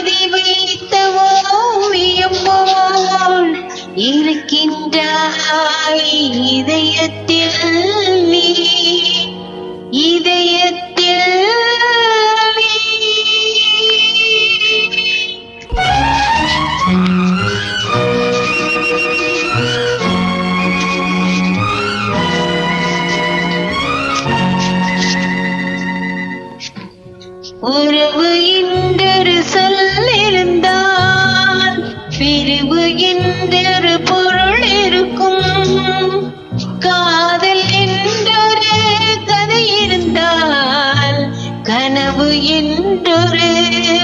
எழுதி வைத்த ஓவியம் போல் இருக்கின்றாய் இதயத்தில் நீ. இதயத்தில் உறவு என்றொரு சொல் பிரிவு என்றொரு பொருள் இருக்கும்? காதல் என்றொரு கதை இருந்தால் கனவு என்றொரு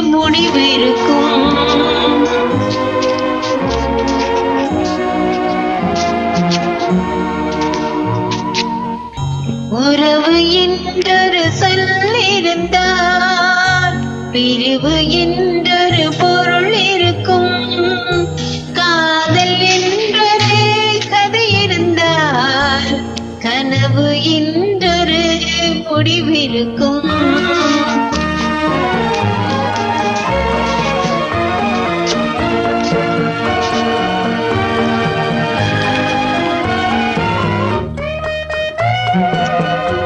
முடிவு இருக்கும். உறவு என்றொரு சொல் இருந்தால் பிரிவு என்றொரு முடிவிருக்கும். இதயம்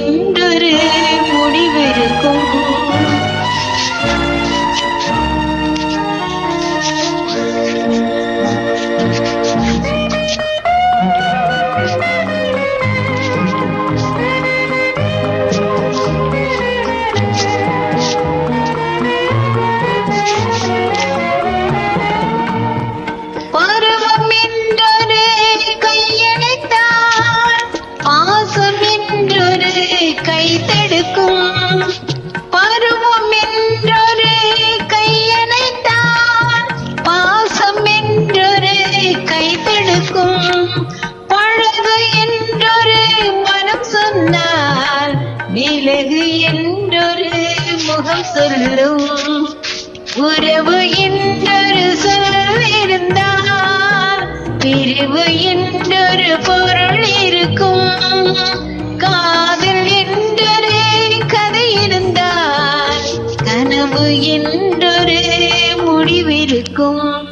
என்றொரு முடிவிருக்கும் முகம் சொல்லும். உறவு என்றொரு சொல் இருந்தால் பிரிவு என்றொரு பொருள் இருக்கும். காதல் என்றொரு கதை இருந்தால் கனவு என்றொரு முடிவிருக்கும்